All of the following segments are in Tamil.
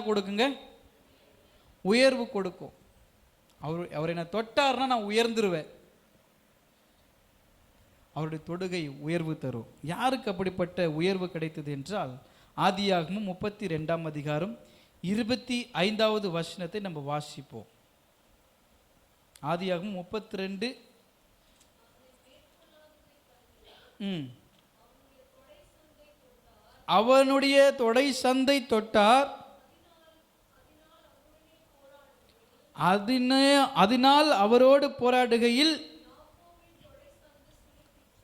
கொடுக்குங்க. உயர்வு கொடுக்கும். அவர் அவர் என்னை தொட்டார்னா நான் உயர்ந்துருவேன். அவருடைய தொடுகை உயர்வு தரும். யாருக்கு அப்படிப்பட்ட உயர்வு கிடைத்தது என்றால் ஆதியாகமும் முப்பத்தி ரெண்டாம் அதிகாரம் இருபத்தி ஐந்தாவது வசனத்தை நம்ம வாசிப்போம். ஆதியாகமும் முப்பத்தி ரெண்டு ம். அவனுடைய தொடை சந்தை தொட்டார். அதின அதனால் அவரோடு போராடுகையில்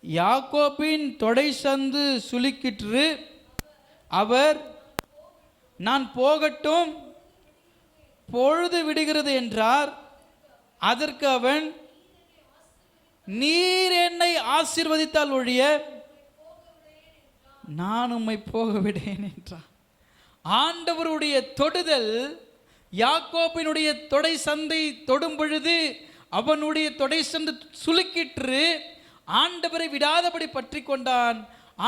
யாக்கோபின் தொடை சந்து சுலுக்கிற்று அவர் நான் போகட்டும் பொழுது விடுகிறது என்றார். அதற்கு அவன் நீர் என்னை ஆசீர்வதித்தால் ஒழிய நான் உம்மை போக விடேன் என்றார் ஆண்டவருடைய தொடுதல் யாக்கோபினுடைய தொடை சந்தை தொடும் பொழுது அவனுடைய தொடை சந்து சுலுக்கிற்று ஆண்டவரை விடாதபடி பற்றி கொண்டான்.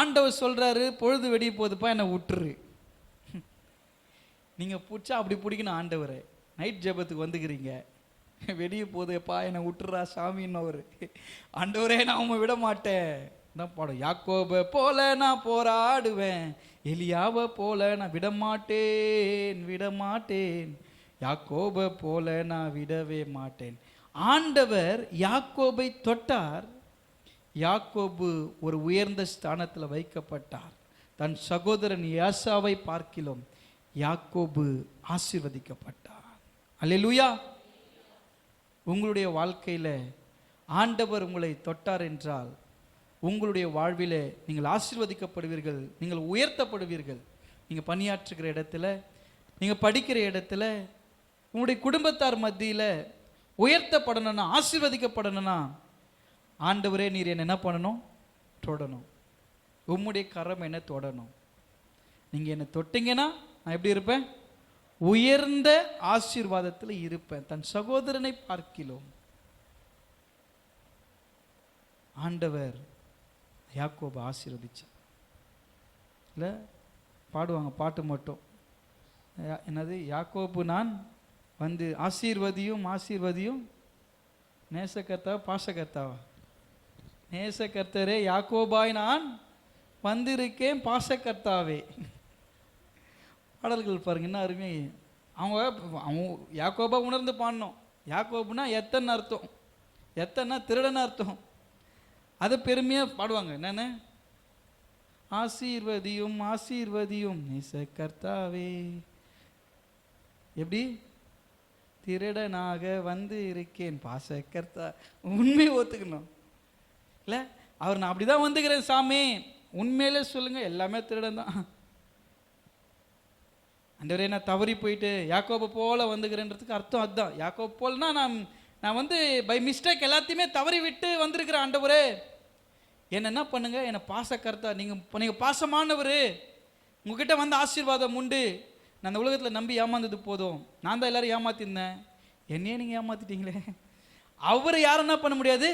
ஆண்டவர் சொல்றாரு பொழுது வெடிய போகுதுப்பா என்னை விட்டுரு நீங்க பிடிச்சா அப்படி பிடிக்கணும் ஆண்டவரை. நைட் ஜெபத்துக்கு வந்துக்கிறீங்க. வெடிய போகுதுப்பா என்னை விட்டுறா சாமின்னு அவர் ஆண்டவரே நான் உம்மை விட மாட்டேன். தான் பாடம். யாக்கோப போல நான் போராடுவேன். எலியாவை போல நான் விட மாட்டேன் விட மாட்டேன் யாக்கோப போல நான் விடவே மாட்டேன். ஆண்டவர் யாக்கோபை தொட்டார். யாக்கோபு ஒரு உயர்ந்த ஸ்தானத்தில் வைக்கப்பட்டார். தன் சகோதரன் யாசாவை பார்க்கிலும் யாக்கோபு ஆசீர்வதிக்கப்பட்டார். அல்லேலூயா. உங்களுடைய வாழ்க்கையில் ஆண்டவர் உங்களை தொட்டார் என்றால் உங்களுடைய வாழ்வில் நீங்கள் ஆசிர்வதிக்கப்படுவீர்கள் நீங்கள் உயர்த்தப்படுவீர்கள். நீங்கள் பணியாற்றுகிற இடத்துல நீங்கள் படிக்கிற இடத்துல உங்களுடைய குடும்பத்தார் மத்தியில் உயர்த்தப்படணும்னா ஆசீர்வதிக்கப்படணும்னா ஆண்டவரே நீர் என்ன என்ன பண்ணணும்? தொடணும். உம்முடைய கரம் என்ன தொடணும். நீங்கள் என்னை தொட்டிங்கன்னா நான் எப்படி இருப்பேன்? உயர்ந்த ஆசீர்வாதத்தில் இருப்பேன். தன் சகோதரனை பார்க்கிலோம். ஆண்டவர் யாக்கோபை ஆசீர்வதிச்சார். இல்லை? பாடுவாங்க பாட்டு மட்டும். என்னது? யாக்கோபு நான் வந்து ஆசீர்வதியும் ஆசீர்வதியும் நேசக்கர்த்தா பாசகர்த்தாவா? நேசக்கர்த்தரே யாக்கோபாய் நான் வந்திருக்கேன் பாசக்கர்த்தாவே பாடல்கள் பாருங்க என்ன அருமை. அவங்க அவங்க யாக்கோபா உணர்ந்து பாடணும் யாக்கோபுனா எத்தனை அர்த்தம்? எத்தனை திருடன் அர்த்தம். அதை பெருமையாக பாடுவாங்க. என்னென்ன? ஆசீர்வதியும் ஆசீர்வதியும் நேச கர்த்தாவே எப்படி? திருடனாக வந்து இருக்கேன். பாச கர்த்தா உண்மையை ஒத்துக்கணும். இல்லை அவர் நான் அப்படி தான் வந்துக்கிறேன் சாமி. உண்மையிலே சொல்லுங்க எல்லாமே திருடன் தான் அண்டவரே நான் தவறி போயிட்டு யாக்கோப்பை போல வந்துக்கிறேன்றதுக்கு அர்த்தம் அதுதான். யாக்கோ போலனா நான் நான் வந்து பை மிஸ்டேக் எல்லாத்தையுமே தவறி விட்டு வந்திருக்கிறேன் ஆண்டவரே. என்ன என்ன பண்ணுங்க? என்னை பாசக்கர்த்தா நீங்கள் நீங்கள் பாசமானவர். உங்ககிட்ட வந்து ஆசீர்வாதம் உண்டு. நான் அந்த உலகத்தில் நம்பி ஏமாந்தது போதும். நான் தான் எல்லாரும் ஏமாத்திருந்தேன். என்னையே நீங்கள் ஏமாத்திட்டீங்களே. அவரை யாரும் என்ன பண்ண முடியாது?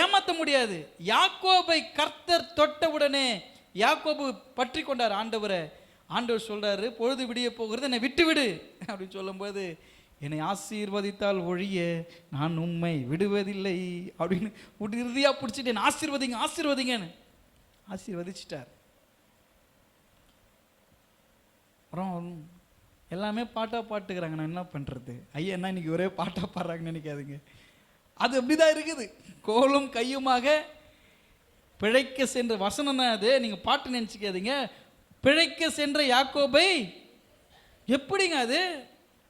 ஏமாற்ற முடியாது. யாக்கோபை கர்த்தர் தொட்ட உடனே யாக்கோபு பற்றி கொண்டார் ஆண்டவரை. ஆண்டவர் சொல்கிறாரு பொழுது விடிய போகிறது என்னை விட்டு விடு அப்படின்னு சொல்லும்போது என்னை ஆசீர்வதித்தால் ஒழிய நான் உண்மை விடுவதில்லை. அப்படின்னு விட்டு இறுதியாக பிடிச்சிட்டு என்னை ஆசீர்வதிங்க ஆசீர்வதிங்கன்னு. ஆசீர்வதிச்சிட்டார். அப்புறம் எல்லாமே பாட்டாக பாட்டுக்கிறாங்க. நான் என்ன பண்ணுறது ஐயா என்ன இன்னைக்கு ஒரே பாட்டாக பாடுறாங்கன்னு நினைக்காதுங்க. அது அப்படிதான் இருக்குது. கோலும் கையுமாக பிழைக்க சென்ற வசனம் தான் அது. நீங்கள் பாட்டு நினச்சிக்காதீங்க. பிழைக்க சென்ற யாக்கோபை எப்படிங்க அது?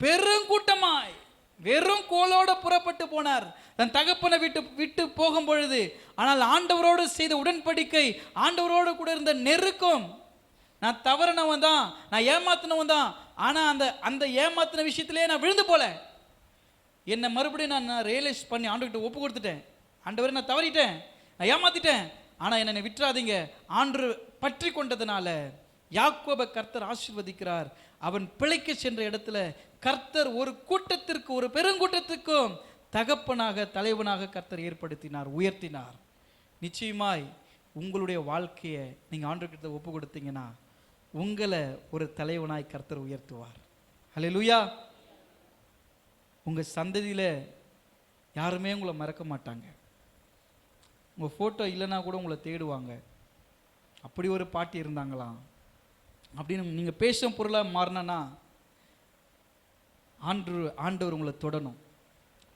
பெருங்கூட்டமாய் வெறும் கோலோட புறப்பட்டு போனார். தன் தகப்பனை விட்டு விட்டு போகும் பொழுது ஆனால் ஆண்டவரோடு செய்த உடன்படிக்கை ஆண்டவரோடு கூட இருந்த நெருக்கம் நான் தவறினவன் தான் நான் ஏமாத்தினவன் தான் ஆனால் அந்த அந்த ஏமாத்தின விஷயத்திலே நான் விழுந்து போல. என்னை மறுபடியும் நான் நான் ரியலைஸ் பண்ணி ஆண்டுகிட்ட ஒப்பு கொடுத்துட்டேன். ஆண்டவரே நான் தவறிட்டேன். நான் ஏமாத்திட்டேன். ஆனால் என்னை விட்டுறாதீங்க. ஆண்டு பற்றி கொண்டதுனால யாக்கோப கர்த்தர் ஆசீர்வதிக்கிறார். அவன் பிழைக்க சென்ற இடத்துல கர்த்தர் ஒரு கூட்டத்திற்கு ஒரு பெருங்கூட்டத்திற்கும் தகப்பனாக தலைவனாக கர்த்தர் ஏற்படுத்தினார் உயர்த்தினார். நிச்சயமாய் உங்களுடைய வாழ்க்கையை நீங்கள் ஆண்டுகிட்ட ஒப்பு கொடுத்தீங்கன்னா உங்களை ஒரு தலைவனாய் கர்த்தர் உயர்த்துவார். ஹalleluya உங்கள் சந்ததியில் யாருமே உங்களை மறக்க மாட்டாங்க. உங்கள் ஃபோட்டோ இல்லைன்னா கூட உங்களை தேடுவாங்க. அப்படி ஒரு பாட்டி இருந்தாங்களாம். அப்படின்னு நீங்கள் பேசும் பொருளாக மாறினா ஆண்டு ஆண்டவர் உங்களை தொடணும்.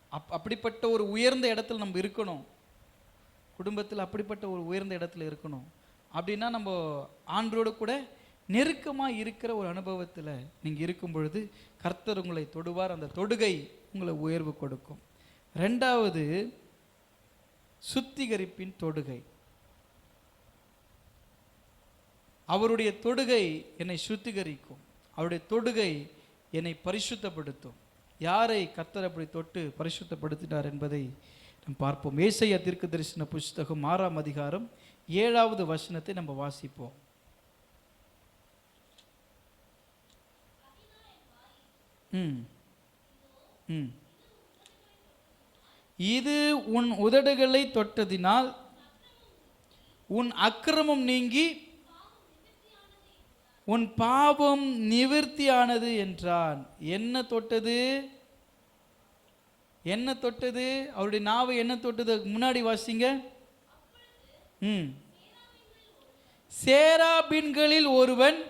அப் அப்படிப்பட்ட ஒரு உயர்ந்த இடத்துல நம்ம இருக்கணும். குடும்பத்தில் அப்படிப்பட்ட ஒரு உயர்ந்த இடத்துல இருக்கணும். அப்படின்னா நம்ம ஆண்டோடு கூட நெருக்கமாக இருக்கிற ஒரு அனுபவத்தில் நீங்கள் இருக்கும் பொழுது கர்த்தர் உங்களை தொடுவார். அந்த தொடுகை உங்களை உயர்வு கொடுக்கும். ரெண்டாவது சுத்திகரிப்பின் தொடுகை. அவருடைய தொடுகை என்னை சுத்திகரிக்கும். அவருடைய தொடுகை என்னை பரிசுத்தப்படுத்தும். யாரை கர்த்தர் அப்படி தொட்டு பரிசுத்தப்படுத்தினார் என்பதை நாம் பார்ப்போம். ஏசைய தீர்க்க தரிசன புஸ்தகம் ஆறாம் அதிகாரம் ஏழாவது வசனத்தை நம்ம வாசிப்போம் ம் ம் இது உன் உதடுகளை தொட்டதினால் உன் அக்கிரமம் நீங்கி உன் பாவம் நிவர்த்தியானது என்றான். என்ன தொட்டது? என்ன தொட்டது? அவருடைய நாவை என்ன தொட்டது? முன்னாடி வாசிங்க. ம். சேராபின்களில் ஒருவன்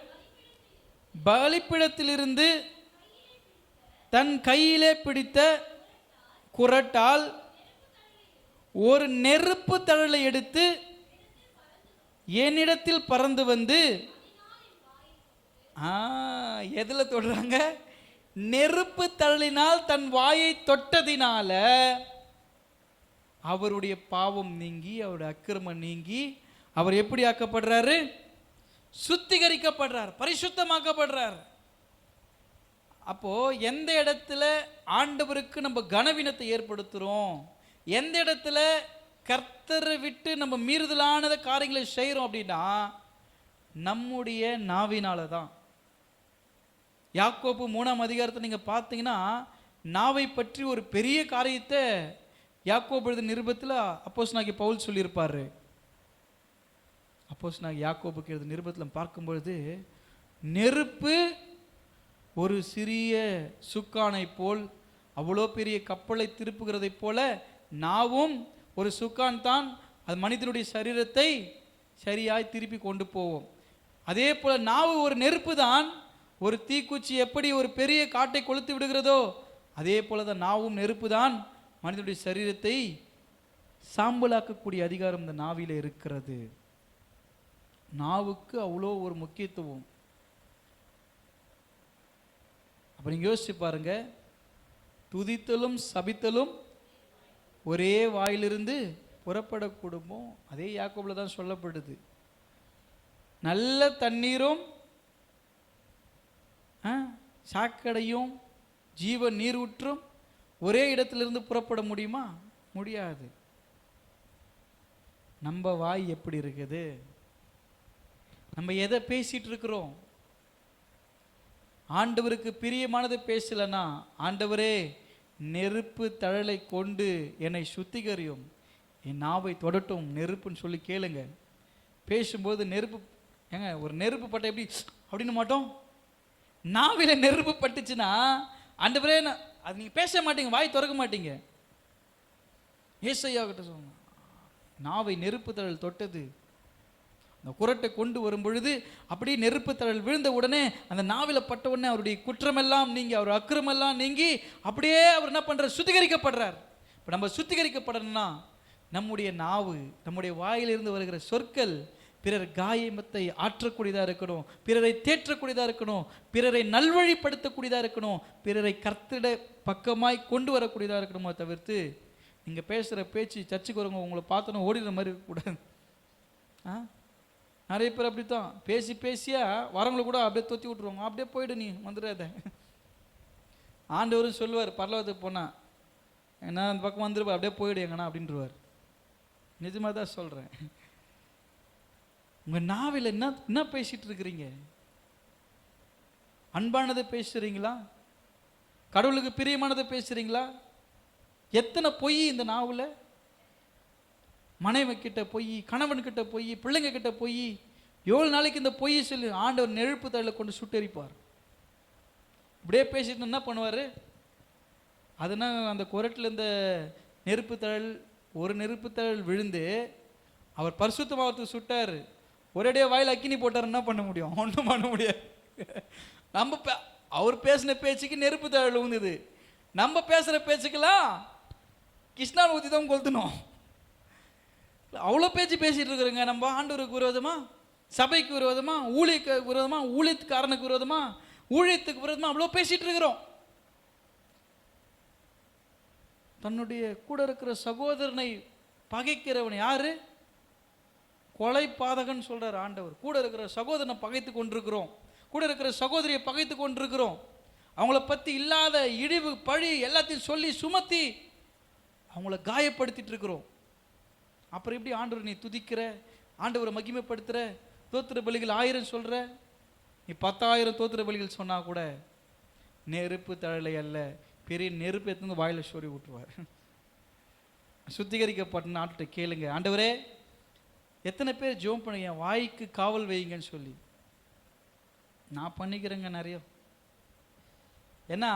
பலிப்பிடத்திலிருந்து தன் கையிலே பிடித்த குரட்டால் ஒரு நெருப்பு தழலை எடுத்து என்னிடத்தில் பறந்து வந்து எதில் தொடுறாங்க? நெருப்பு தள்ளினால் தன் வாயை தொட்டதினால அவருடைய பாவம் நீங்கி அவருடைய அக்கிரமம் நீங்கி அவர் எப்படி ஆக்கப்படுறாரு? சுத்திகரிக்கப்படுறார் பரிசுத்தமாக்கப்படுறார். அப்போது எந்த இடத்துல ஆண்டவருக்கு நம்ம கனவீனத்தை ஏற்படுத்துகிறோம் எந்த இடத்துல கர்த்தரை விட்டு நம்ம மீறுதலானத காரியங்களை செய்கிறோம் அப்படின்னா நம்முடைய நாவினால தான் யாக்கோப்பு மூணாம் அதிகாரத்தை நீங்கள் பார்த்தீங்கன்னா நாவை பற்றி ஒரு பெரிய காரியத்தை யாக்கோப்பு எழுத நிருபத்தில் அப்போஸ் நாகி பவுல் சொல்லியிருப்பார். அப்போஸ் நாகி யாக்கோபுக்கு எழுத நிருபத்தில் பார்க்கும்பொழுது நெருப்பு ஒரு சிறிய சுக்கானை போல் அவ்வளோ பெரிய கப்பலை திருப்புகிறதைப் போல நாவும் ஒரு சுக்கான் தான் அது மனிதனுடைய சரீரத்தை சரியாய் திருப்பி கொண்டு போவோம். அதே போல் நாவு ஒரு நெருப்பு தான் ஒரு தீக்குச்சி எப்படி ஒரு பெரிய காட்டை கொளுத்து விடுகிறதோ அதே போல தான் நாவும் நெருப்பு தான் மனிதனுடைய சரீரத்தை சாம்பலாக்கக்கூடிய அதிகாரம் இந்த நாவில் இருக்கிறது. நாவுக்கு அவ்வளோ ஒரு முக்கியத்துவம். அப்போ நீங்கள் யோசிச்சு பாருங்க. துதித்தலும் சபித்தலும் ஒரே வாயிலிருந்து புறப்படக்கூடுமோ? அதே யாக்கோபில் தான் சொல்லப்படுது. நல்ல தண்ணீரும் ஆ, சாக்கடையும் ஜீவ நீரூற்றும் ஒரே இடத்திலிருந்து புறப்பட முடியுமா? முடியாது. நம்ம வாய் எப்படி இருக்குது? நம்ம எதை பேசிகிட்டு இருக்கிறோம்? ஆண்டவருக்கு பிரியமானது பேசலைன்னா ஆண்டவரே நெருப்பு தழலை கொண்டு என்னை சுத்திகரியும். என் நாவை தொடட்டும் நெருப்புன்னு சொல்லி கேளுங்க. பேசும்போது நெருப்பு ஏங்க ஒரு நெருப்பு பட்ட எப்படி அப்படின்னு மாட்டோம்? நாவில நெருப்பு பட்டுச்சுன்னா ஆண்டவரே நான் அது நீங்கள் பேச மாட்டீங்க வாய் திறக்க மாட்டீங்க. ஏசையா கிட்ட சொன்ன நாவை நெருப்பு தழல் தொட்டது அந்த குரட்டை கொண்டு வரும் பொழுது அப்படியே நெருப்பு தழல் விழுந்த உடனே அந்த நாவில பட்ட உடனே அவருடைய குற்றமெல்லாம் நீங்கி அவர் அக்கிரமெல்லாம் நீங்கி அப்படியே அவர் என்ன பண்றார்? சுத்திகரிக்கப்படுறார். இப்போ நம்ம சுத்திகரிக்கப்படணும்னா நம்முடைய நாவு நம்முடைய வாயிலிருந்து வருகிற சொற்கள் பிறர் காயமத்தை ஆற்றக்கூடியதாக இருக்கணும் பிறரை தேற்றக்கூடியதாக இருக்கணும் பிறரை நல்வழிப்படுத்தக்கூடியதாக இருக்கணும் பிறரை கர்த்திட பக்கமாய் கொண்டு வரக்கூடியதாக இருக்கணுமோ தவிர்த்து நீங்கள் பேசுகிற பேச்சு சர்ச்சுக்கு வரவங்க உங்களை பார்த்தோன்னா ஓடிடுற மாதிரி இருக்கக்கூடாது. ஆ? நிறைய பேர் அப்படி தான் பேசி பேசியா வரவங்களை கூட அப்படியே தொத்தி விட்ருவாங்க அப்படியே போயிடு நீ வந்துடாத. ஆண்டவரும் சொல்லுவார் பரலோகத்துக்கு போனால் என்ன அந்த பக்கம் வந்துருப்பா அப்படியே போயிடு எங்கண்ணா அப்படின்றவார். நிஜமாக தான் சொல்கிறேன் உங்கள் நாவில் என்ன என்ன பேசிகிட்டு இருக்கிறீங்க? அன்பானதை பேசுகிறீங்களா கடவுளுக்கு பிரியமானதை பேசுகிறீங்களா எத்தனை பொய் இந்த நாவில்? மனைவி கிட்ட போய் கணவன்கிட்ட போய் பொய் பிள்ளைங்க கிட்ட எவ்வளோ நாளைக்கு இந்த பொய் சொல்லி ஆண்டவர் நெருப்பு தள்ள கொண்டு சுட்டெரிப்பார். இப்படியே பேசிட்டு என்ன பண்ணுவார்? அதுனா அந்த குரட்டில் இந்த நெருப்பு தழல் ஒரு நெருப்பு தழல் விழுந்து அவர் பரிசுத்தமாகறதுக்கு சுட்டார். ஒரேடியாக வாயில் அக்கினி போட்டார் என்ன பண்ண முடியும்? ஒன்றும் பண்ண முடியாது. நம்ம பே- அவர் பேசின பேச்சுக்கு நெருப்பு தழல் ஊந்துது. நம்ம பேசுகிற பேச்சுக்கெல்லாம் கிருஷ்ணான் ஊற்றி தான் கொளுத்தணும். அவ்வளோ பேச்சு பேசிகிட்டு இருக்கிறோங்க. நம்ம ஆண்டவருக்கு விரோதமா? சபைக்கு விரோதமா? ஊழியக்கு விரோதமா? ஊழியத்துக்காரனுக்கு விரோதமா? ஊழியத்துக்கு விரோதமா? அவ்வளோ பேசிகிட்டு இருக்கிறோம். தன்னுடைய கூட இருக்கிற சகோதரனை பகைக்கிறவன் யாரு? கொலை பாதகன் சொல்கிறார் ஆண்டவர். கூட இருக்கிற சகோதரனை பகைத்து கொண்டிருக்கிறோம். கூட இருக்கிற சகோதரியை பகைத்து கொண்டிருக்கிறோம். அவங்கள பற்றி இல்லாத இழிவு பழி எல்லாத்தையும் சொல்லி சுமத்தி அவங்கள காயப்படுத்திட்டு இருக்கிறோம். அப்புறம் எப்படி ஆண்டவர் நீ துதிக்கிற? ஆண்டவரை மகிமைப்படுத்துகிற தோத்திர பலிகள் ஆயிரம் சொல்கிற நீ பத்தாயிரம் தோத்திர பலிகள் சொன்னால் கூட நெருப்பு தழலை அல்ல பெரிய நெருப்பு எடுத்து வாயில் சொறி விட்டுருவார் சுத்திகரிக்கப்பட்ட நாட்டுகிட்ட கேளுங்க. ஆண்டவரே எத்தனை பேர் ஜோம் பண்ணுங்க என் வாய்க்கு காவல் வைங்கன்னு சொல்லி. நான் பண்ணிக்கிறேங்க நிறைய. ஏன்னா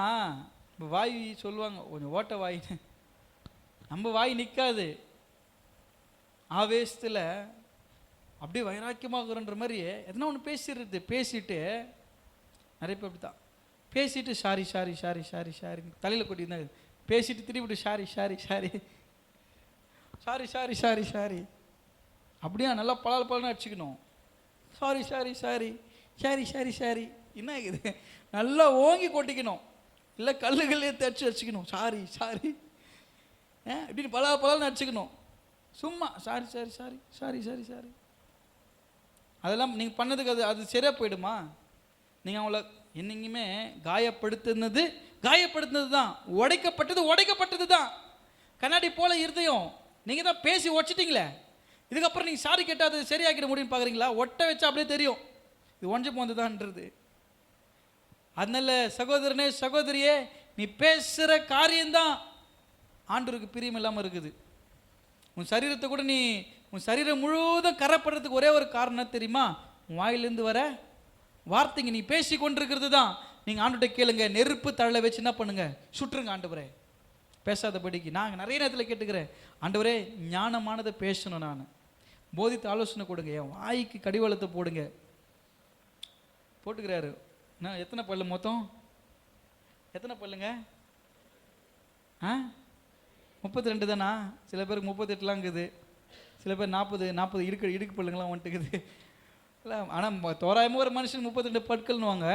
வாய் சொல்லுவாங்க கொஞ்சம் ஓட்ட வாயின்னு நம்ம வாய் நிற்காது ஆவேசத்தில் அப்படியே வைராக்கியமாகறன்ற மாதிரி எதனா ஒன்று பேசிடுறது பேசிட்டு நிறைய பேர் அப்படி தான் பேசிட்டு sorry sorry sorry sorry sorry தலையில் கொட்டியிருந்தாங்க பேசிட்டு திருப்பிட்டு sorry sorry sorry sorry sorry sorry sorry அப்படியே நல்லா பலால் பலன்னு அடிச்சுக்கணும் sorry sorry sorry sorry sorry sorry என்ன இது நல்லா ஓங்கி கொட்டிக்கணும் இல்லை கல்லுகளே தச்சு வச்சுக்கணும் சாரி சாரி இப்படின்னு பலா பலால்னு அடிச்சுக்கணும் சும்மா sorry sorry sorry sorry sorry sorry அதெல்லாம் நீங்கள் பண்ணதுக்கு அது அது சரியாக போயிடுமா? நீங்கள் அவங்கள என்னைக்குமே காயப்படுத்துனது காயப்படுத்தினது தான் உடைக்கப்பட்டது உடைக்கப்பட்டது தான் கண்ணாடி போல இருதயம். நீங்கள் தான் பேசி உடச்சிட்டிங்களே. இதுக்கப்புறம் நீங்கள் சாரி கேட்டால் அது சரியாக்கிட முடியும்னு பார்க்குறீங்களா ஒட்ட வச்சா அப்படியே தெரியும். இது ஒஞ்சு போந்ததான்றது அதனால சகோதரனே சகோதரியே நீ பேசுகிற காரியம்தான். ஆண்டவருக்கு பிரியம் இல்லாமல் இருக்குது. உன் சரீரத்தை கூட நீ உன் சரீரம் முழுவதும் கரப்படுறதுக்கு ஒரே ஒரு காரணம் தெரியுமா? உன் வாயிலிருந்து வர வார்த்தைங்க நீ பேசி கொண்டிருக்கிறது தான் நீங்கள் ஆண்டுகிட்ட கேளுங்க நெருப்பு தழலை வச்சு என்ன பண்ணுங்க? சுற்றுங்க ஆண்டவரே. பேசாதபடிக்கு. நாங்கள் நிறைய நேரத்தில் கேட்டுக்கிறேன். ஆண்டவரே ஞானமானதை பேசணும் நான். போதித்த ஆலோசனை கொடுங்க. என் வாய்க்கு கடிவாளத்தை போடுங்க. போட்டுக்கிறாரு. நான் எத்தனை பல்லு மொத்தம்? எத்தனை பல்லுங்க? ஆ? முப்பத்தி ரெண்டு தானா? சில பேருக்கு முப்பத்தெட்டுலாம் இருக்குது. சில பேர் நாற்பது நாற்பது இடுக்கு இடுக்கு பல்லுங்களாம் வந்துட்டுக்குது இல்லை ஆனால் தோராயமாக ஒரு மனுஷன் முப்பத்தி ரெண்டு பற்கள்னுவாங்க.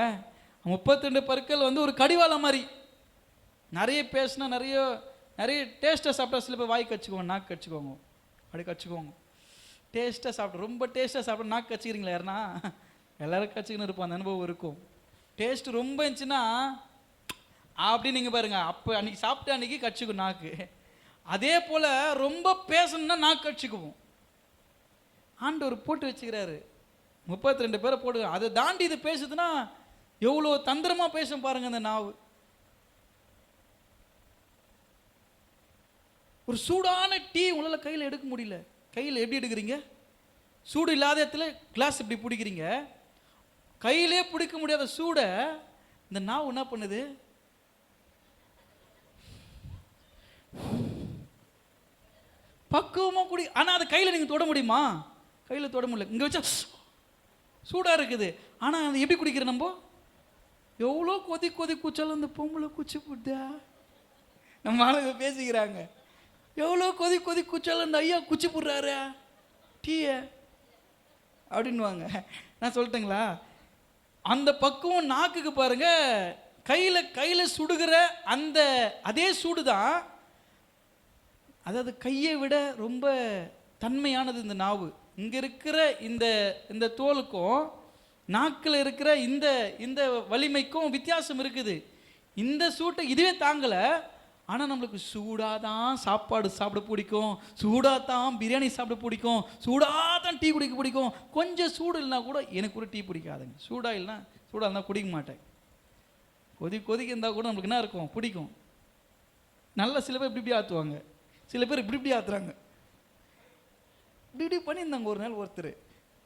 முப்பத்தி ரெண்டு பற்கள் வந்து ஒரு கடிவாளம் மாதிரி. நிறைய பேசினா நிறைய நிறைய டேஸ்ட்டாக சாப்பிட்டா சில பேர் வாய் கச்சுக்குவாங்க நாக்கு கச்சுக்குவாங்க அப்படி கச்சுக்குவாங்க டேஸ்ட்டாக சாப்பிட்டு ரொம்ப டேஸ்ட்டாக சாப்பிட்டு நாக்கு கச்சிக்கிறீங்களா யாருன்னா? எல்லாரும் கச்சிக்கின்னு இருப்போம் அந்த அனுபவம் இருக்கும். டேஸ்ட் ரொம்ப இருந்துச்சுன்னா அப்படி நீங்கள் பாருங்கள் அப்போ அன்றைக்கி சாப்பிட்டு அன்னைக்கு கச்சிக்கும் நாக்கு. அதே போல் ரொம்ப பேசணும்னா நாக்கு கட்சிக்குவோம். ஆண்டவர் போட்டு வச்சுக்கிறாரு. முப்பத்தி ரெண்டு பேரை போட்டு அதை தாண்டி இது பேசுதுன்னா எவ்வளோ தந்திரமாக பேசும் பாருங்க அந்த நாவு. ஒரு சூடான டீ உங்களால் கையில் எடுக்க முடியல. கையில் எப்படி எடுக்கிறீங்க? சூடு இல்லாத இடத்துல கிளாஸ் இப்படி பிடிக்கிறீங்க. கையிலே பிடிக்க முடியாத சூடை இந்த நாவு என்ன பண்ணுது? பக்குவமாக குடி ஆனால் அதை கையில் நீங்கள் தொட முடியுமா? கையில் தொட முடியல. இங்கே வச்சா சூடாக இருக்குது. ஆனால் அதை எப்படி குடிக்கிற நம்ம? எவ்வளோ கொதி கொதி குச்சாலும் அந்த பொம்பளை குச்சி போட்டா. நம்ம ஆளுங்க பேசிக்கிறாங்க. எவ்வளோ கொதி கொதி குச்சாலும் அந்த ஐயா குச்சி போடுறாரு. டீய. அப்படின்வாங்க நான் சொல்லிட்டேங்களா? அந்த பக்குவம் நாக்குக்கு பாருங்க. கையில் கையில் சுடுகிற அந்த அதே சூடு தான் அதாவது கையை விட ரொம்ப தன்மையானது இந்த நாவு. இங்கே இருக்கிற இந்த இந்த தோலுக்கும் நாக்கில் இருக்கிற இந்த இந்த வலிமைக்கும் வித்தியாசம் இருக்குது. இந்த சூட்டை இதுவே தாங்கலை. ஆனால் நம்மளுக்கு சூடாக தான் சாப்பாடு சாப்பிட பிடிக்கும். சூடாக தான் பிரியாணி சாப்பிட பிடிக்கும். சூடாக தான் டீ குடிக்க பிடிக்கும். கொஞ்சம் சூடு இல்லைனா கூட எனக்கு கூட டீ பிடிக்காதுங்க. சூடாக இல்லைனா சூடாக இருந்தால் குடிக்க மாட்டேன். கொதி கொதிக்க இருந்தால் கூட நம்மளுக்கு என்ன இருக்கும்? பிடிக்கும். நல்ல சில பேர் இப்படி இப்படி ஆற்றுவாங்க சில பேர் இப்படி இப்படி ஆத்துறாங்க. இப்படி இப்படி பண்ணியிருந்தாங்க ஒரு நாள் ஒருத்தர்.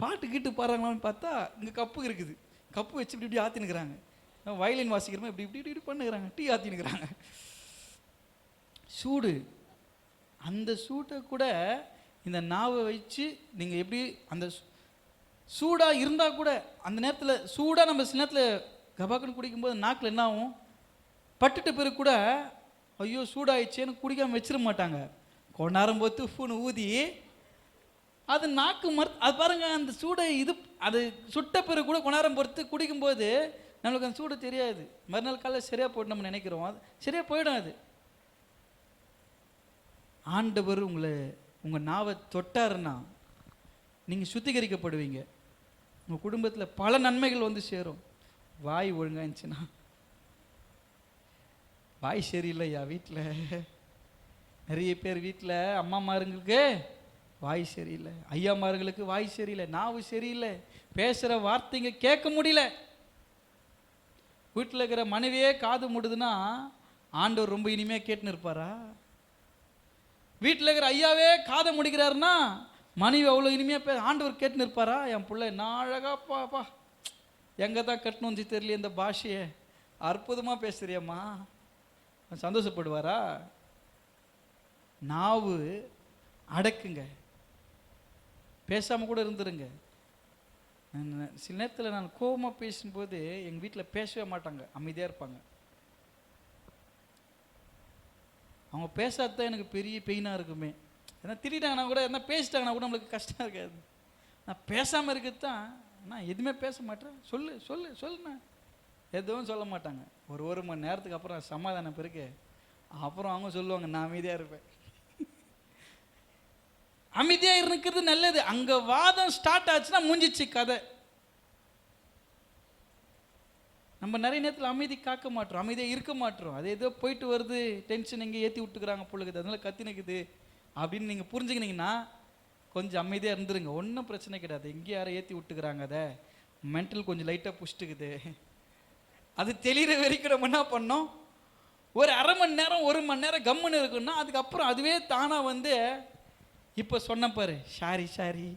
பாட்டு கீட்டு பாடுறாங்களான்னு பார்த்தா இங்கே கப்பு இருக்குது. கப்பு வச்சு இப்படி இப்படி ஆற்றினுக்கிறாங்க வயலின் வாசிக்கிறோமே இப்படி இப்படி இப்படி இப்படி பண்ணுகிறாங்க டீ ஆற்றினுக்கிறாங்க சூடு. அந்த சூட்டை கூட இந்த நாவை வச்சு நீங்கள் எப்படி அந்த சூடாக இருந்தால் கூட அந்த நேரத்தில் சூடாக நம்ம சில நேரத்தில் கபாக்குன்னு குடிக்கும்போது நாக்கில் என்ன ஆகும்? பட்டுட்ட பிறகு கூட ஐயோ சூடாயிடுச்சேன்னு குடிக்காமல் வச்சிட மாட்டாங்க. கொஞ்ச நேரம் போத்து ஃபூனு ஊதி அது நாக்கு மறு அது பாருங்க அந்த சூடை இது அது சுட்ட பிறகு கூட கொண்டாரம் பொறுத்து குடிக்கும்போது நம்மளுக்கு அந்த சூடு தெரியாது. மறுநாள் காலையில் சரியாக போய்ட்டு நம்ம நினைக்கிறோம். அது சரியாக போயிடும் அது. ஆண்டவர் உங்களை உங்கள் நாவை தொட்டாருன்னா நீங்கள் சுத்திகரிக்கப்படுவீங்க. உங்கள் குடும்பத்தில் பல நன்மைகள் வந்து சேரும். வாய் ஒழுங்காக இருந்துச்சுன்னா வாய் சரியில்லையா வீட்டில் நிறைய பேர் வீட்டில் அம்மாமாருங்களுக்கு வாய் சரியில்லை. ஐயாமார்களுக்கு வாய் சரியில்லை. நாவு சரியில்லை. பேசுகிற வார்த்தைங்க கேட்க முடியல. வீட்டில் இருக்கிற மனைவியே காது முடுதுன்னா ஆண்டவர் ரொம்ப இனிமையாக கேட்டுன்னு இருப்பாரா? வீட்டில் இருக்கிற ஐயாவே காதை முடிக்கிறாருன்னா மனைவி அவ்வளோ இனிமையாக பே ஆண்டவர் கேட்டுன்னு இருப்பாரா? என் பிள்ளை நான் அழகாப்பாப்பா எங்கே தான் கட்டணும்னு தெரியல இந்த பாஷையை. அற்புதமாக பேசுகிறியம்மா சந்தோஷப்படுவாரா? நாவு அடக்குங்க. பேசாமல் கூட இருந்துருங்க. சில நேரத்தில் நான் கோபமாக பேசும்போது எங்கள் வீட்டில் பேசவே மாட்டாங்க. அமைதியாக இருப்பாங்க. அவங்க பேசாதான் எனக்கு பெரிய பெயினாக இருக்குமே. ஏன்னா திட்டாங்கன்னா கூட என்ன பேசிட்டாங்கன்னா கூட நம்மளுக்கு கஷ்டம் இருக்காது. நான் பேசாமல் இருக்கிறது தான். நான் எதுவுமே பேச மாட்டேன். சொல்லு சொல்லு சொல்லுண்ணா. எதுவும் சொல்ல மாட்டாங்க. ஒரு ஒரு மணி நேரத்துக்கு அப்புறம் சமாதானம் பிறகு அப்புறம் அவங்க சொல்லுவாங்க நான் அமைதியாக இருப்பேன். அமைதியாக இருக்கிறது நல்லது. அங்கே வாதம் ஸ்டார்ட் ஆச்சுன்னா முடிஞ்சிச்சு கதை. நம்ம நிறைய நேரத்தில் அமைதி காக்க மாட்டோம் அமைதியாக இருக்க மாட்டோம். அது ஏதோ போயிட்டு வருது டென்ஷன் எங்கே ஏற்றி விட்டுக்கிறாங்க பொழுது அதனால கத்தி நிற்குது அப்படின்னு நீங்கள் புரிஞ்சுக்கினீங்கன்னா கொஞ்சம் அமைதியாக இருந்துருங்க. ஒன்றும் பிரச்சனை கிடையாது. எங்கேயும் யாரை ஏற்றி விட்டுக்கிறாங்க அதை. மென்டல் கொஞ்சம் லைட்டாக புஷ்ட்டுக்குது அது தெளிகிற வரைக்கும் நம்ம என்ன பண்ணோம்? ஒரு அரை மணி நேரம் ஒரு மணி நேரம் கம்முன்னு இருக்குன்னா அதுக்கப்புறம் அதுவே தானாக வந்து இப்போ சொன்ன பாரு சாரி சாரி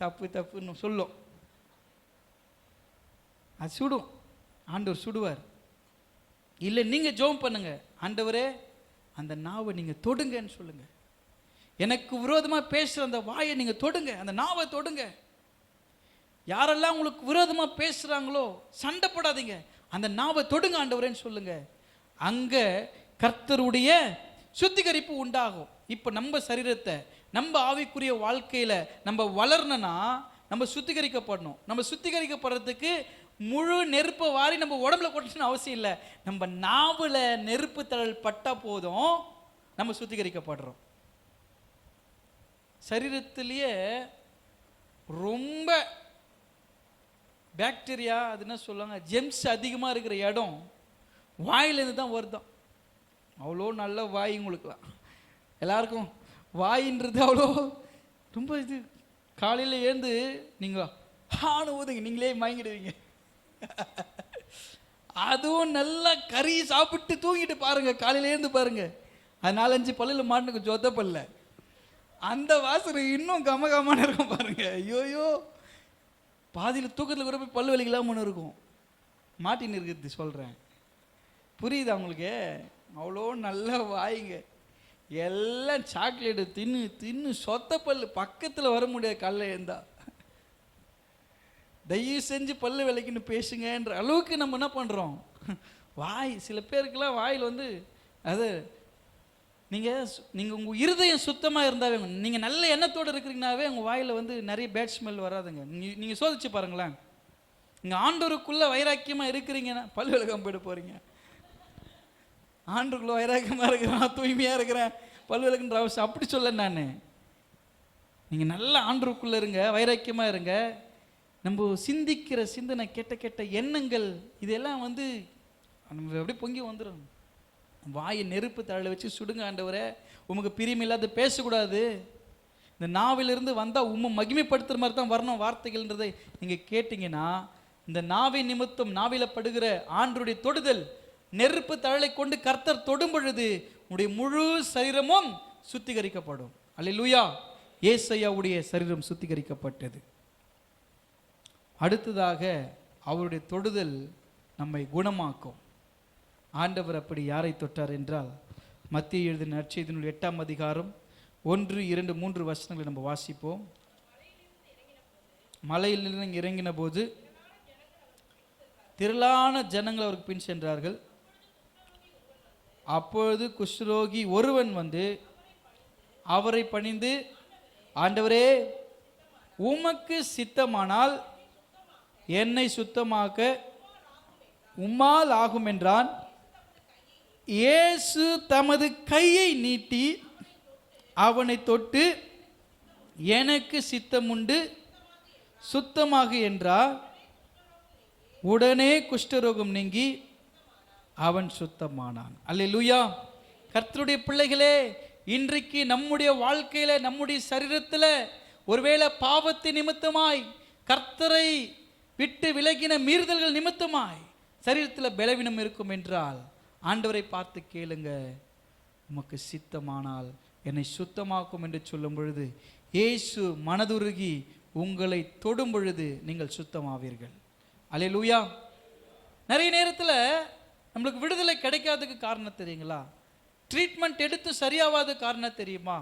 தப்பு தப்புன்னு சொல்லும். அது சுடும். ஆண்டவர் சுடுவார். இல்லை நீங்கள் ஜோம் பண்ணுங்க. ஆண்டவரே அந்த நாவை நீங்கள் தொடுங்கன்னு சொல்லுங்க. எனக்கு விரோதமாக பேசுகிற அந்த வாயை நீங்கள் தொடுங்க. அந்த நாவை தொடுங்க. யாரெல்லாம் உங்களுக்கு விரோதமாக பேசுகிறாங்களோ சண்டை போடாதீங்க. அந்த நாவை தொடுங்க ஆண்டவரேன்னு சொல்லுங்க. அங்கே கர்த்தருடைய சுத்திகரிப்பு உண்டாகும். இப்போ நம்ம சரீரத்தை நம்ம ஆவிக்குரிய வாழ்க்கையில் நம்ம வளரணும்னா நம்ம சுத்திகரிக்கப்படணும். நம்ம சுத்திகரிக்கப்படுறதுக்கு முழு நெருப்பை வாரி நம்ம உடம்புல கொட்டணும்னு அவசியம் இல்லை. நம்ம நாவில் நெருப்பு தழல் பட்டால் போதும் நம்ம சுத்திகரிக்கப்படுறோம். சரீரத்திலேயே ரொம்ப பாக்டீரியா அது என்ன சொல்லுவாங்க? ஜெம்ஸ் அதிகமாக இருக்கிற இடம் வாயிலேருந்து தான் வருதான் அவ்வளோ நல்ல வாய் உங்களுக்குலாம். எல்லாருக்கும் வாயின்றது அவ்வளோ ரொம்ப இது. காலையில் ஏந்து நீங்கள் ஹானு ஊதுங்க நீங்களே மயங்கிடுவீங்க. அதுவும் நல்லா கறி சாப்பிட்டு தூங்கிட்டு பாருங்கள் காலையில் ஏந்து பாருங்கள் அது நாலஞ்சு பல்லில் மாட்டுக்கு ஜொத்த பல்ல. அந்த வாசனை இன்னும் கம கமான இருக்கும் பாருங்கள் ஐயோயோ. பாதியில் தூக்கத்தில் கூட போய் பல்லு ஒன்று இருக்கும். மாட்டின்னு இருக்கிறது சொல்கிறேன் புரியுதா உங்களுக்கு? அவ்வளோ நல்ல வாய்ங்க. எல்லாம் சாக்லேட்டு தின்னு தின்னு சொத்த பல் பக்கத்தில் வர முடியாது காலைல இருந்தா தயவு செஞ்சு பல்லு விலைக்குன்னு பேசுங்கன்ற அளவுக்கு நம்ம என்ன பண்ணுறோம் வாய் சில பேருக்கெல்லாம் வாயில் வந்து அது நீங்கள் நீங்கள் உங்கள் இருதயம் சுத்தமாக இருந்தாவே நீங்கள் நல்ல எண்ணத்தோடு இருக்கிறீங்கனாவே உங்கள் வாயில் வந்து நிறைய பேட் ஸ்மெல் வராதுங்க. நீங்கள் நீங்கள் சோதிச்சு பாருங்களேன். நீங்கள் ஆண்டோருக்குள்ளே வைராக்கியமாக இருக்கிறீங்கன்னா பல்கலகம் போய்ட்டு போயிட்டு போகிறீங்க ஆண்டுக்குள்ளே வைராக்கியமாக இருக்கிறேன் தூய்மையாக இருக்கிறேன் பல் அவசியம் அப்படி சொல்ல நான். நீங்கள் நல்ல ஆண்டுக்குள்ளே இருங்க வைராக்கியமாக இருங்க. நம்ம சிந்திக்கிற சிந்தனை கெட்ட கெட்ட எண்ணங்கள் இதெல்லாம் வந்து நம்ம அப்படியே பொங்கி வந்துடும் வாயை நெருப்பு தழலை வச்சு சுடுங்க ஆண்டவரே. உமக்கு பிரியமில்லாத பேசக்கூடாது. இந்த நாவிலிருந்து வந்தால் உம்மை மகிமைப்படுத்துகிற மாதிரி தான் வரணும் வார்த்தைகள்ன்றதை நீங்கள் கேட்டிங்கன்னா இந்த நாவை நிமித்தம் நாவில படுகிற ஆண்டருடைய தொடுதல் நெருப்பு தழலை கொண்டு கர்த்தர் தொடும் பொழுது உடைய முழு சரீரமும் சுத்திகரிக்கப்படும். அல்லூயா ஏசையாவுடைய சரீரம் சுத்திகரிக்கப்பட்டது. அடுத்ததாக அவருடைய தொடுதல் நம்மை குணமாக்கும். ஆண்டவர் அப்படி யாரை தொட்டார் என்றால் மத்திய எழுதின நற்செய்தினுள் எட்டாம் அதிகாரம் ஒன்று இரண்டு மூன்று வசனங்களை நம்ம வாசிப்போம். மலையிலிருந்து இறங்கின போது திரளான ஜனங்கள் அவருக்கு பின் சென்றார்கள். அப்பொழுது குஷ்ரோகி ஒருவன் வந்து அவரை பணிந்து ஆண்டவரே உமக்கு சித்தமானால் என்னை சுத்தமாக்க உம்மால் ஆகும் என்றான் இயேசு தமது கையை நீட்டி அவனை தொட்டு எனக்கு சித்தமுண்டு சுத்தமாக என்றார் உடனே குஷ்டரோகம் நீங்கி அவன் சுத்தமானான். அல்ல லூயா கர்த்தருடைய பிள்ளைகளே இன்றைக்கு நம்முடைய வாழ்க்கையில் நம்முடைய சரீரத்தில் ஒருவேளை பாவத்து நிமித்தமாய் கர்த்தரை விட்டு விலகின மீறுதல்கள் நிமித்தமாய் சரீரத்தில் பலவீனம் இருக்கும் என்றால் ஆண்டவரை பார்த்து கேளுங்க. உமக்கு சித்தமானால் என்னை சுத்தமாக்கும் என்று சொல்லும் பொழுது இயேசு மனதுருகி உங்களை தொடும் பொழுது நீங்கள் சுத்தமாவீர்கள். அல்லேலூயா நிறைய நேரத்தில் நம்மளுக்கு விடுதலை கிடைக்காததுக்கு காரணம் தெரியுங்களா? ட்ரீட்மெண்ட் எடுத்து சரியாவாத காரணம் தெரியுமா?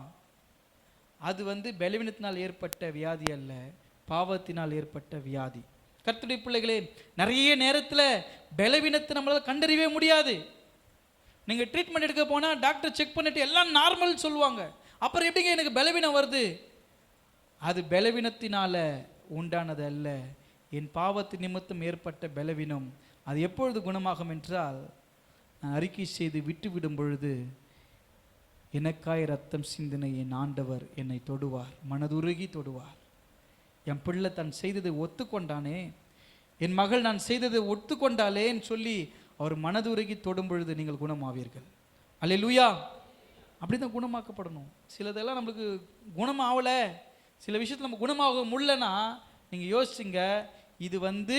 அது வந்து பலவீனத்தினால் ஏற்பட்ட வியாதி அல்ல பாவத்தினால் ஏற்பட்ட வியாதி. கர்த்தருடைய பிள்ளைகளே நிறைய நேரத்தில் பலவீனத்தை நம்மளால் கண்டறியவே முடியாது. நீங்கள் ட்ரீட்மெண்ட் எடுக்க போனால் டாக்டர் செக் பண்ணிவிட்டு எல்லாம் நார்மல் சொல்லுவாங்க. அப்புறம் எப்படிங்க எனக்கு பலவீனம் வருது? அது பலவீனத்தினால் உண்டானது அல்ல. என் பாவத்து நிமித்தம் ஏற்பட்ட பலவீனம். அது எப்பொழுது குணமாகும் என்றால் நான் அறிக்கை செய்து விட்டுவிடும் பொழுது எனக்காய் ரத்தம் சிந்தின என் ஆண்டவர் என்னை தொடுவார் மனதுருகி தொடுவார். என் பிள்ளை தான் செய்ததை ஒத்துக்கொண்டானே என் மகள் நான் செய்ததை ஒத்துக்கொண்டாளேன்னு சொல்லி அவர் மனதுருகி தொடும் பொழுது நீங்கள் குணமாவீர்கள். அல்லேலூயா. அப்படி தான் குணமாக்கப்படணும். சிலதெல்லாம் நம்மளுக்கு குணமாகலை சில விஷயத்தில் நம்ம குணமாக முடியலன்னா நீங்கள் யோசிச்சுங்க இது வந்து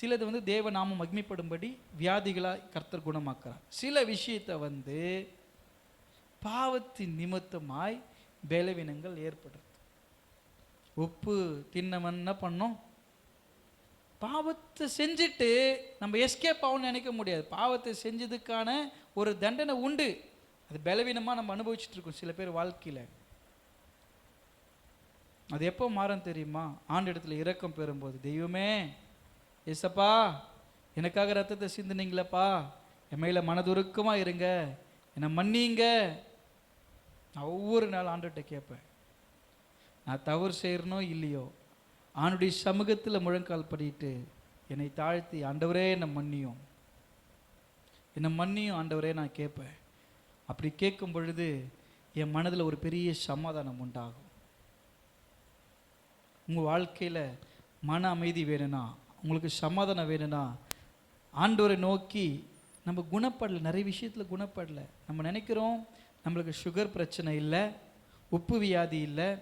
சிலது வந்து தேவ நாமம் மகிமைப்படும்படி வியாதிகளாக கர்த்தர் குணமாக்குறார். சில விஷயத்தை வந்து பாவத்தின் நிமித்தமாய் பலவீனங்கள் ஏற்படுறது உப்பு தின்னவன் என்ன பண்ணோம்? பாவத்தை செஞ்சுட்டு நம்ம எஸ்கேப் ஆகும்னு நினைக்க முடியாது. பாவத்தை செஞ்சதுக்கான ஒரு தண்டனை உண்டு. அது பலவீனமாக நம்ம அனுபவிச்சுட்டு இருக்கோம் சில பேர் வாழ்க்கையில். அது எப்போ மாறும் தெரியுமா? ஆண்டு இடத்துல இரக்கம் பெறும்போது. தெய்வமே எஸ்ஸப்பா எனக்காக ரத்தத்தை சிந்துனீங்களப்பா. என் மேல மனதுருக்கமாக இருங்க. என்னை மன்னிங்க. நான் ஒவ்வொரு நாள் ஆண்டுகிட்ட கேட்பேன். நான் தவறு செய்கிறனோ இல்லையோ ஆணுடைய சமூகத்தில் முழங்கால் படிட்டு என்னை தாழ்த்தி ஆண்டவரே என்னை மன்னியும். என்னை மன்னியும் ஆண்டவரே நான் கேட்பேன். அப்படி கேட்கும் பொழுது என் மனதில் ஒரு பெரிய சமாதானம் உண்டாகும். உங்கள் வாழ்க்கையில் மன அமைதி வேணும்னா உங்களுக்கு சமாதானம் வேணும்னா ஆண்டவரை நோக்கி நம்ம குணப்படலை நிறைய விஷயத்தில் குணப்படலை. நம்ம நினைக்கிறோம் நம்மளுக்கு சுகர் பிரச்சனை இல்லை உப்பு வியாதி இல்லை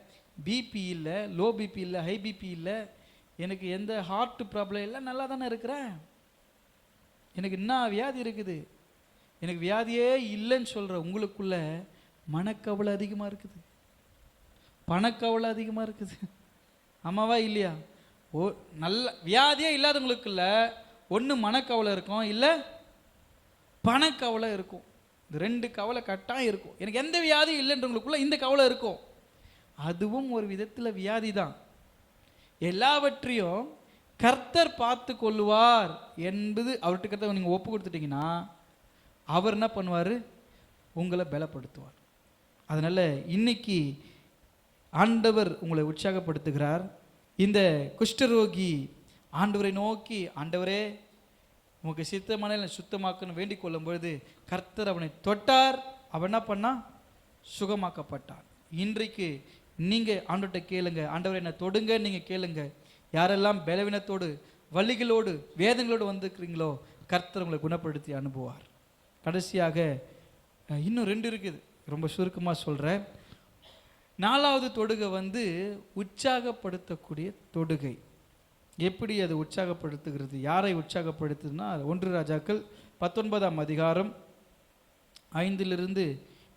பிபி இல்லை லோ பிபி இல்லை ஹை பிபி இல்லை எனக்கு எந்த ஹார்ட் ப்ராப்ளம் இல்லை நல்லா தானே இருக்கிறேன். எனக்கு என்ன வியாதி இருக்குது? எனக்கு வியாதியே இல்லைன்னு சொல்கிற உங்களுக்குள்ள மனக்கவலை அதிகமாக இருக்குது. பணக்கவலை அதிகமாக இருக்குது. ஆமாவா இல்லையா? ஓ நல்ல வியாதியே இல்லாதவங்களுக்குள்ள ஒன்று மனக்கவலை இருக்கும் இல்லை பணக்கவலை இருக்கும். இந்த ரெண்டு கவலை கட்டாயம் இருக்கும். எனக்கு எந்த வியாதியும் இல்லைன்றவங்களுக்குள்ள இந்த கவலை இருக்கும். அதுவும் ஒரு விதத்தில் வியாதி தான் எல்லாவற்றையும் கர்த்தர் பார்த்து கொள்ளுவார் என்பது அவர்கிட்ட கர்த்தர் நீங்கள் ஒப்பு கொடுத்துட்டீங்கன்னா அவர் என்ன பண்ணுவார்? உங்களை பலப்படுத்துவார். அதனால் இன்னைக்கு ஆண்டவர் உங்களை உற்சாகப்படுத்துகிறார். இந்த குஷ்டரோகி ஆண்டவரை நோக்கி ஆண்டவரே உமக்கு சித்தமான சுத்தமாக்குன்னு சுத்தமாக்கணும். வேண்டிக் கொள்ளும் பொழுது கர்த்தர் அவனை தொட்டார். அவன் என்ன பண்ணா? சுகமாக்கப்பட்டான். இன்றைக்கு நீங்கள் ஆண்டவர்கிட்ட கேளுங்க. ஆண்டவரை என்னை தொடுங்க நீங்கள் கேளுங்க. யாரெல்லாம் பலவீனத்தோடு வழிகளோடு வேதங்களோடு வந்திருக்கிறீங்களோ கர்த்தர் உங்களை குணப்படுத்தி அனுப்புவார். கடைசியாக இன்னும் ரெண்டு இருக்குது. ரொம்ப சுருக்கமாக சொல்கிறேன் நாலாவது தொடுகை வந்து உற்சாகப்படுத்தக்கூடிய தொடுகை. எப்படி அது உற்சாகப்படுத்துகிறது? யாரை உற்சாகப்படுத்துதுன்னா ஒன்று ராஜாக்கள் பத்தொன்பதாம் அதிகாரம் ஐந்திலிருந்து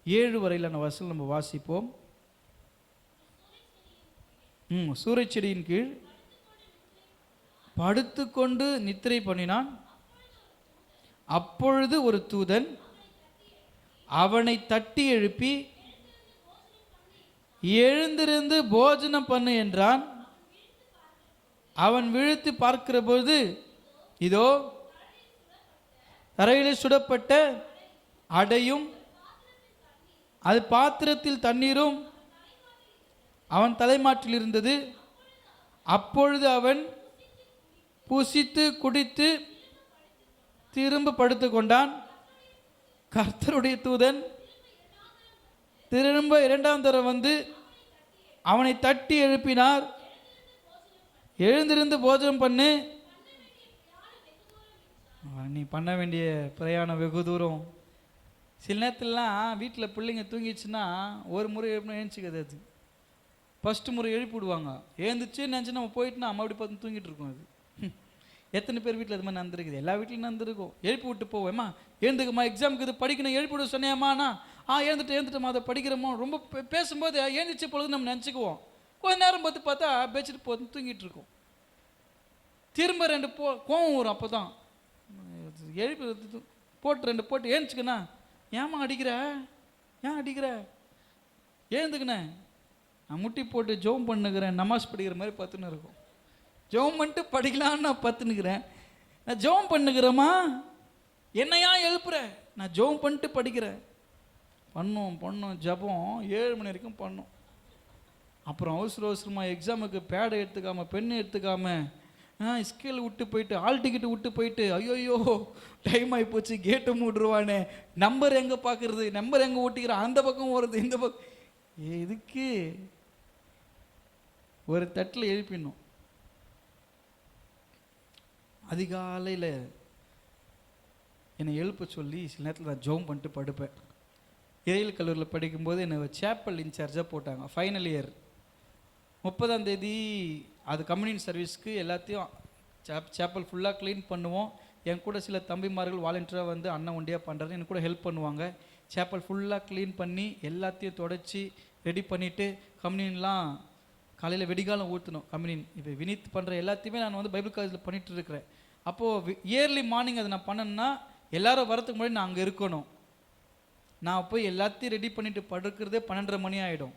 ஏழு வரையிலான வசனம் நம்ம வாசிப்போம். ம். சூறைச்செடியின் கீழ் படுத்துக்கொண்டு நித்திரை பண்ணினான். அப்பொழுது ஒரு தூதன் அவனை தட்டி எழுப்பி எழுந்திருந்து போஜனம் பண்ணு என்றான். அவன் விழுத்து பார்க்கிறபோது இதோ தரையில் சுடப்பட்ட அடையும் அது பாத்திரத்தில் தண்ணீரும் அவன் தலைமாட்டில் இருந்தது அப்பொழுது அவன் புசித்து குடித்து திரும்ப படுத்து கொண்டான் கர்த்தருடைய தூதன் திரும்ப இரண்டாம் தரம் வந்து அவனை தட்டி எழுப்பினார். எழுந்திருந்து போஜனம் பண்ணு. நீ பண்ண வேண்டிய பிரயாணம் வெகு தூரம். சில நேரத்துலலாம் வீட்டில் பிள்ளைங்க தூங்கிடுச்சுன்னா ஒரு முறை எழுப்பினா ஏஞ்சிக்காது அது. ஃபஸ்ட்டு முறை எழுப்பி விடுவாங்க. ஏந்திச்சு நினச்சி நம்ம போயிட்டு நம்ம அப்படி பார்த்து தூங்கிட்டு இருக்கோம் அது எத்தனை பேர் வீட்டில் அது மாதிரி நடந்திருக்குது? எல்லா வீட்லையும் நடந்திருக்கும். எழுப்பி விட்டு போவேம்மா எழுந்துக்குமா எக்ஸாமுக்கு இது படிக்கணும் எழுப்பி விட சொன்னேம்மாண்ணா ஆ எழுந்துட்டு எழுந்துட்டோமா அதை படிக்கிறோமோ? ரொம்ப பேசும்போது எழுந்திரிச்ச பொழுது நம்ம நினச்சிக்குவோம். கொஞ்ச நேரம் பார்த்து பார்த்தா பேச்சுட்டு போது தூங்கிட்டு இருக்கோம். திரும்ப ரெண்டு போ கோவம் வரும் அப்போ தான் எழுப்பி போட்டு ரெண்டு போட்டு ஏந்துச்சுக்கண்ணா ஏம்மா அடிக்கிற? ஏன் அடிக்கிற? ஏந்துக்குண்ணே நான் முட்டி போட்டு ஜோம் பண்ணுகிறேன் நமாஸ் படிக்கிற மாதிரி பத்துன்னு இருக்கும். ஜோம் பண்ணிட்டு படிக்கலான்னு நான் பத்துனுக்கிறேன் நான் ஜோம் பண்ணுகிறேம்மா? என்னையா எழுப்புற? நான் ஜோம் பண்ணிட்டு படிக்கிறேன். பண்ணோம் பண்ணோம் ஜபம் ஏழு மணி வரைக்கும் பண்ணோம். அப்புறம் அவசர அவசரமாக எக்ஸாமுக்கு பேடை எடுத்துக்காம பெண்ணு எடுத்துக்காம ஆ ஸ்கேல் விட்டு போயிட்டு ஆல் டிக்கெட் விட்டு போயிட்டு ஐயோயோ டைம் ஆகி போச்சு கேட்டு மூடுருவானே. நம்பர் எங்கே பார்க்குறது நம்பர் எங்கே ஓட்டிக்கிறான் அந்த பக்கம் வருது இந்த பக்கம். எதுக்கு ஒரு தட்டில் எழுப்பிடணும். அதிகாலையில் என்னை எழுப்ப சொல்லி சில நேரத்தில் நான் ஜோம் பண்ணிட்டு படுப்பேன். இறையல் கல்லூரியில் படிக்கும்போது என்னை சேப்பல் இன்சார்ஜாக போட்டாங்க. ஃபைனல் இயர் முப்பதாம் தேதி அது கம்யூனிட்டி சர்வீஸ்க்கு எல்லாத்தையும் சேப் சேப்பல் ஃபுல்லாக க்ளீன் பண்ணுவோம். என் கூட சில தம்பிமார்கள் வாலண்டியராக வந்து அண்ணன் ஒண்டியாக பண்ணுறது எனக்கு கூட ஹெல்ப் பண்ணுவாங்க. சேப்பல் ஃபுல்லாக க்ளீன் பண்ணி எல்லாத்தையும் தொடச்சி ரெடி பண்ணிவிட்டு கம்யூனின்லாம் காலையில் வெடிகாலம் ஊற்றணும் கம்யூனின் இப்போ வினித் பண்ணுற எல்லாத்தையுமே நான் வந்து பைபிள் காலேஜில் பண்ணிகிட்டு இருக்கிறேன் அப்போது இயர்லி மார்னிங் அதை நான் பண்ணேன்னா எல்லாரும் வரத்துக்கு முன்னாடி நான் அங்கே இருக்கணும். நான் போய் எல்லாத்தையும் ரெடி பண்ணிட்டு படுக்கிறதே பன்னெண்டரை மணி ஆகிடும்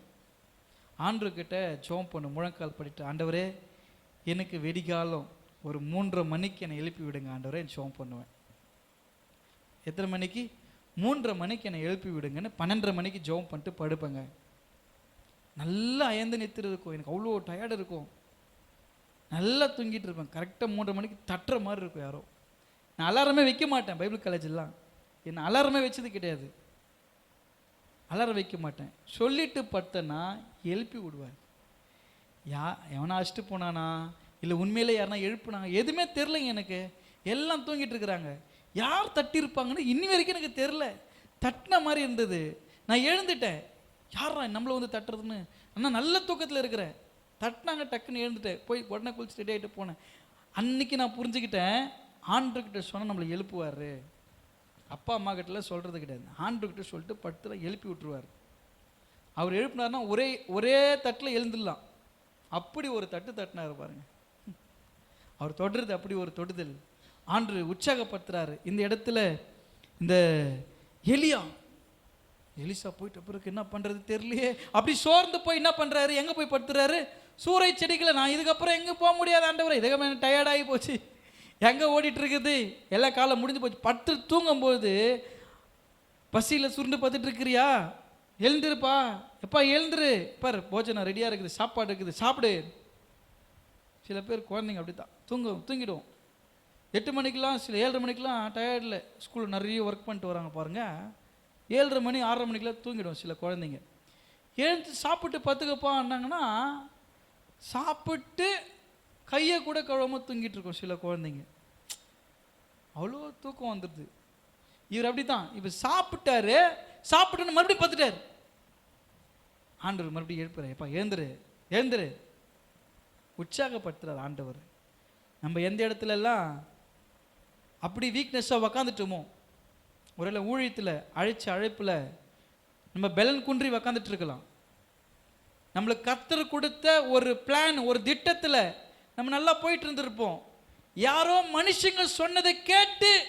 ஆண்டுக்கிட்ட ஜோம் பண்ணு முழங்கால் படிட்டு ஆண்டவரே எனக்கு வெடிகாலம் ஒரு மூன்றரை மணிக்கு என்னை எழுப்பி விடுங்க ஆண்டவரே ஜோம் பண்ணுவேன். எத்தனை மணிக்கு? மூன்றரை மணிக்கு என்னை எழுப்பி விடுங்கன்னு பன்னெண்டரை மணிக்கு ஜோம் பண்ணிட்டு படுப்பேங்க. நல்லா அயந்து நித்திர இருக்கும். எனக்கு அவ்வளோ டயர்டு இருக்கும். நல்லா தூங்கிட்டு இருப்பேன். கரெக்டாக மூன்றரை மணிக்கு தட்டுற மாதிரி இருக்கும் யாரோ. நான் அலாரமே வைக்க மாட்டேன் பைபிள் காலேஜெல்லாம் என்ன அலாரமே வச்சது கிடையாது. அலாரம் வைக்க மாட்டேன். சொல்லிட்டு படுத்தேன்னா எழுப்பி விடுவார். யா எவனா அழைச்சிட்டு போனானா? இல்லை உண்மையிலே யாருனா எழுப்புனாங்க? எதுவுமே தெரிலங்க எனக்கு. எல்லாம் தூங்கிட்டு இருக்கிறாங்க. யார் தட்டியிருப்பாங்கன்னு இன்னி வரைக்கும் எனக்கு தெரில தட்டின மாதிரி இருந்தது. நான் எழுந்துட்டேன். யாரா நம்மளை வந்து தட்டுறதுன்னு? ஆனால் நல்ல தூக்கத்தில் இருக்கிறேன் தட்டினாங்க டக்குன்னு எழுந்துட்டேன். போய் உடனே குளிச்சு ரெடி ஆகிட்டு போனேன். அன்னைக்கு நான் புரிஞ்சுக்கிட்டேன். ஆண்டுக்கிட்ட சொன்னால் நம்மளை எழுப்புவார். அப்பா அம்மா கிட்டலாம் சொல்கிறது கிடையாது. ஆண்டுக்கிட்ட சொல்லிட்டு படுத்துல எழுப்பி விட்டுருவார். அவர் எழுப்பினார்னா ஒரே ஒரே தட்டில் எழுந்துடலாம். அப்படி ஒரு தட்டு தட்டினார் பாருங்க. அவர் தொடுறது அப்படி ஒரு தொடுதல். ஆண்டு உற்சாகப்படுத்துறாரு. இந்த இடத்துல இந்த எலியா எலிசா போயிட்ட பிறகு என்ன பண்ணுறது தெரியலையே. அப்படி சோர்ந்து போய் என்ன பண்ணுறாரு எங்கே போய் படுத்துறாரு? சூறை செடிகளை நான் இதுக்கப்புறம் எங்கே போக முடியாது ஆண்டவர். இதுக்கப்புறம் எனக்கு டயர்டாகி போச்சு. எங்கே ஓடிட்டுருக்குது? எல்லா காலம் முடிஞ்சு போச்சு. படுத்து தூங்கும்போது பசியில் சுருண்டு பார்த்துட்டு இருக்கிறியா எழுந்திருப்பா. எப்பா எழுந்துரு. பார் போஜனம் ரெடியாக இருக்குது சாப்பாடு இருக்குது. சாப்பிடு. சில பேர் குழந்தைங்க அப்படி தான் தூங்கும் தூங்கிடுவோம். எட்டு மணிக்கெலாம் சில ஏழரை மணிக்கெலாம் டயர்டில் ஸ்கூலில் நிறைய ஒர்க் பண்ணிட்டு வராங்க பாருங்கள் ஏழரை மணி ஆறரை மணிக்கெலாம் தூங்கிடும் சில குழந்தைங்க. எழுந்து சாப்பிட்டு பத்துக்கப்பான்னாங்கன்னா சாப்பிட்டு கையை கூட கழுவாம தூங்கிட்டு இருக்கோம் சில குழந்தைங்க. அவ்வளோ தூக்கம் வந்துடுது இவர் அப்படி தான் இப்போ சாப்பிட்டாரு சாப்பிட்டுன்னு மறுபடியும் பார்த்துட்டாரு ஆண்டவர் மறுபடியும் எழுப்புறாரு. எப்பா எழுந்துரு எழுந்துரு. உற்சாகப்படுத்துறார் ஆண்டவர். நம்ம எந்த இடத்துலலாம் அப்படி வீக்னஸ்ஸாக உக்காந்துட்டோமோ? ஒருவேளை ஊழியத்தில் அழைச்ச அழைப்பில் நம்ம பெலன் குன்றி உக்காந்துட்டு இருக்கலாம். நம்மளுக்கு கத்தர் கொடுத்த ஒரு பிளான் ஒரு திட்டத்தில் நம்ம நல்லா போயிட்டு இருந்திருப்போம். யாரோ மனுஷங்க சொன்னதை கேட்டு